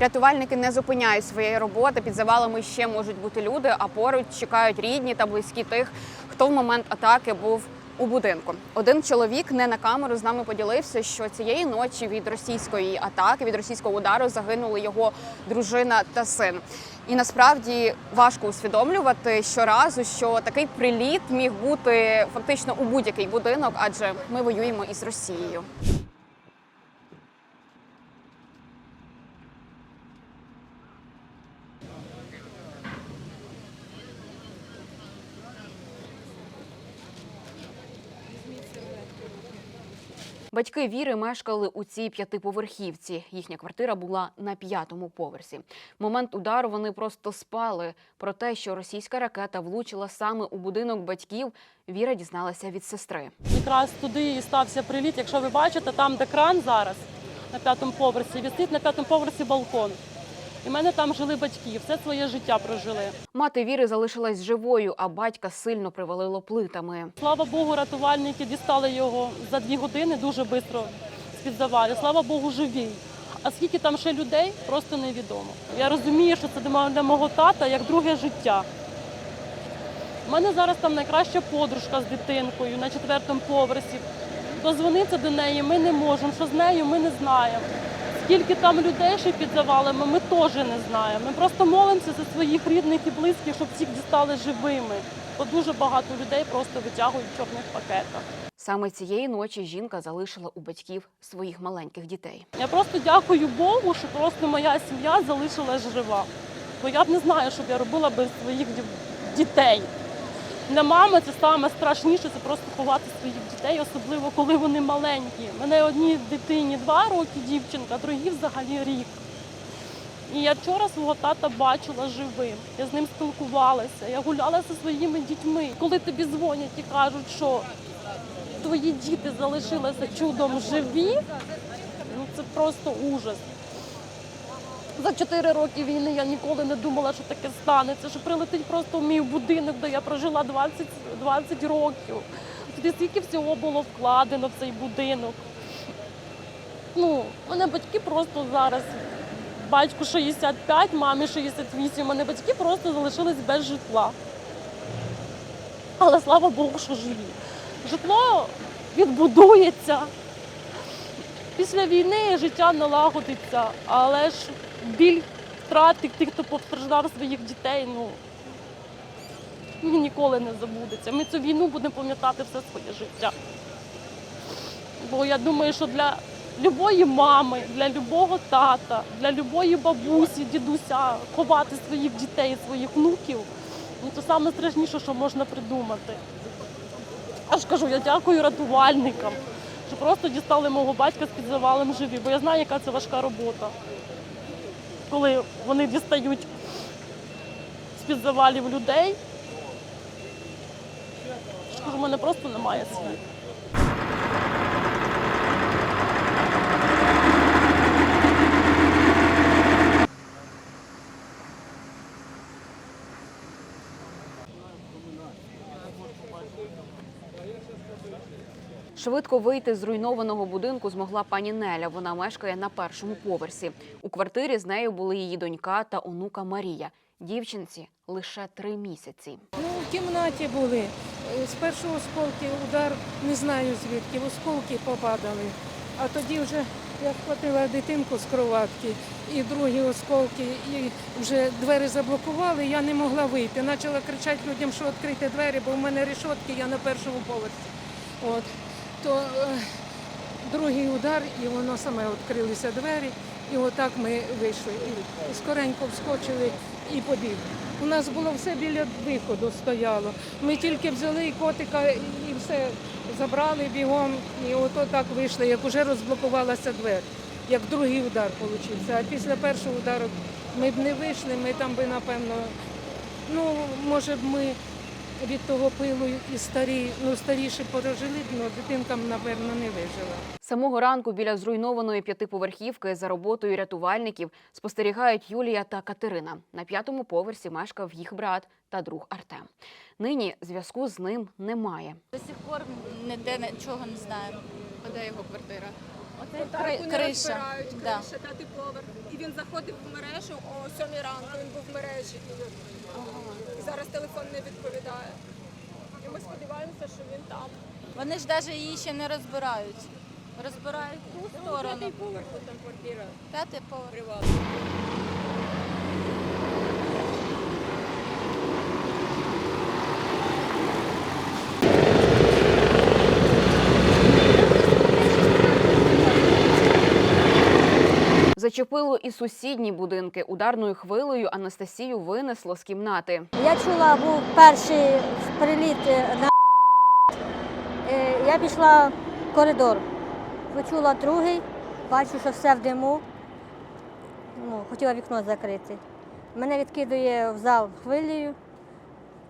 Рятувальники не зупиняють своєї роботи. Під завалами ще можуть бути люди, а поруч чекають рідні та близькі тих, хто в момент атаки був у будинку. Один чоловік не на камеру з нами поділився, що цієї ночі від російської атаки, від російського удару загинули його дружина та син. І насправді важко усвідомлювати щоразу, що такий приліт міг бути фактично у будь-який будинок, адже ми воюємо із Росією. Батьки Віри мешкали у цій п'ятиповерхівці. Їхня квартира була на п'ятому поверсі. В момент удару вони просто спали. Про те, що російська ракета влучила саме у будинок батьків, Віра дізналася від сестри. Якраз туди і стався приліт. Якщо ви бачите, там, де кран зараз на п'ятому поверсі, висить на п'ятому поверсі балкон. І в мене там жили батьки, все своє життя прожили. Мати Віри залишилась живою, а батька сильно привалило плитами. Слава Богу, рятувальники дістали його за дві години дуже швидко з-під завалів. Слава Богу, живий. А скільки там ще людей, просто невідомо. Я розумію, що це для мого- для мого тата як друге життя. У мене зараз там найкраща подружка з дитинкою на четвертому поверсі. Дозвонитися до неї ми не можемо. Що з нею, ми не знаємо. Скільки там людей ще під завалами, ми теж не знаємо. Ми просто молимося за своїх рідних і близьких, щоб всіх дістали живими. Бо дуже багато людей просто витягують в чорних пакетах. Саме цієї ночі жінка залишила у батьків своїх маленьких дітей. Я просто дякую Богу, що просто моя сім'я залишилась жива. Бо я б не знаю, що б я робила без своїх дітей. Для мами це саме страшніше, це просто ховати своїх дітей, особливо коли вони маленькі. У мене одній дитині два роки дівчинка, другій взагалі рік. І я вчора свого тата бачила живим. Я з ним спілкувалася, я гуляла зі своїми дітьми. Коли тобі дзвонять і кажуть, що твої діти залишилися чудом живі, ну це просто ужас. За 4 роки війни я ніколи не думала, що таке станеться, що прилетить просто в мій будинок, де я прожила 20, 20 років. Туди стільки всього було вкладено в цей будинок. Ну, мене батьки просто зараз, батьку 65, мамі 68, у мене батьки просто залишились без житла. Але слава Богу, що живі. Житло відбудується. Після війни життя налагодиться, але ж біль втрати тих, хто постраждав своїх дітей, ну він ніколи не забудеться. Ми цю війну будемо пам'ятати все своє життя. Бо я думаю, що для любої мами, для любого тата, для любої бабусі, дідуся ховати своїх дітей, своїх внуків, ну це саме страшніше, що можна придумати. Я ж кажу, я дякую рятувальникам, що просто дістали мого батька з під завалом живі, бо я знаю, яка це важка робота. Коли вони дістають з-під завалів людей, я в мене просто немає слів. Швидко вийти з зруйнованого будинку змогла пані Неля. Вона мешкає на першому поверсі. У квартирі з нею були її донька та онука Марія. Дівчинці лише три місяці. Ну, в кімнаті були. З першого осколки удар не знаю звідки, осколки попадали. А тоді вже я схватила дитинку з кроватки і другі осколки, і вже двері заблокували, я не могла вийти. Почала кричати людям, що відкрити двері, бо в мене решетки, я на першому поверсі. От. То е, другий удар, і воно саме відкрилися двері, і отак ми вийшли. І скоренько вскочили і побігли. У нас було все біля виходу стояло. Ми тільки взяли і котика і все забрали бігом, і ото так вийшли, як уже розблокувалася двері, як другий удар вийшов. А після першого удару ми б не вийшли, ми там би, напевно, ну, може б ми від того пилу і старі, ну старіші прожили, б, але дитинка, напевно, не вижила. Самого ранку біля зруйнованої п'ятиповерхівки за роботою рятувальників спостерігають Юлія та Катерина. На п'ятому поверсі мешкав їх брат та друг Артем. Нині зв'язку з ним немає. До сих пор ніде нічого не знаємо. Де його квартира? От Кри- не криша. розбирають, Да. криша, п'ятий поверх. І він заходив в мережу о 7 ранку, він був в мережі. І зараз телефон не відповідає. І ми сподіваємося, що він там. Вони ж навіть її ще не розбирають. Розбирають ту сторону. поверх, там квартира. П'ятий поверх. Зачепило і сусідні будинки. Ударною хвилею Анастасію винесло з кімнати. Я чула, був перший приліт на Е, я пішла в коридор. Почула другий, бачу, що все в диму. Ну, хотіла вікно закрити. Мене відкидує в зал хвилею.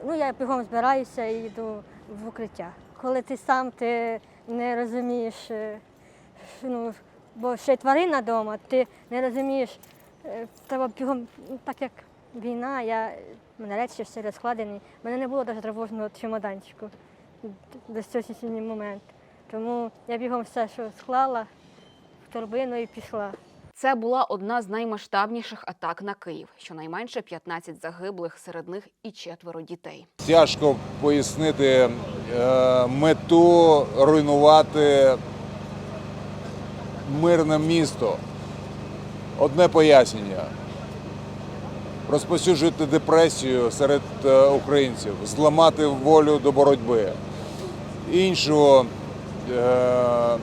Ну, я бігом збираюся і йду в укриття. Коли ти сам ти не розумієш, е, ну, бо ще й тварина вдома, ти не розумієш, е, треба бігом, ну, так як війна, я, мене речі всі розкладені. У мене не було навіть тривожного чемоданчику до сьогоднішній момент. Тому я бігом все, що склала в торбину і пішла. Це була одна з наймасштабніших атак на Київ. Щонайменше 15 загиблих, серед них і четверо дітей. Тяжко пояснити е, мету руйнувати мирне місто. Одне пояснення. Розпосюджувати депресію серед е, українців, зламати волю до боротьби. Іншого, е,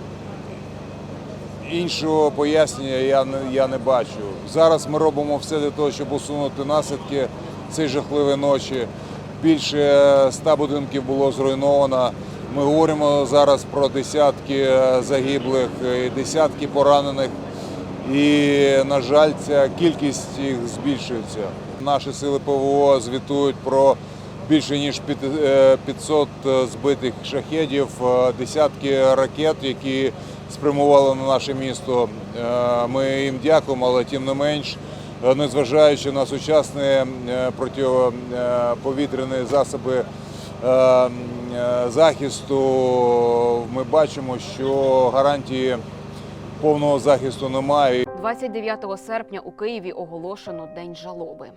іншого пояснення я не, я не бачу. Зараз ми робимо все для того, щоб усунути наслідки цієї жахливої ночі. Більше ста будинків було зруйновано. Ми говоримо зараз про десятки е, загиблих, десятки поранених. І, на жаль, ця кількість їх збільшується. Наші сили ПВО звітують про більше ніж п'яти- е, 500 збитих шахедів, е, десятки ракет, які спрямували на наше місто. Е, Ми їм дякуємо, але тим не менш, е, незважаючи на сучасні е, протиповітряні засоби е, е, захисту, ми бачимо, що гарантії повного захисту немає. 29 серпня у Києві оголошено День жалоби.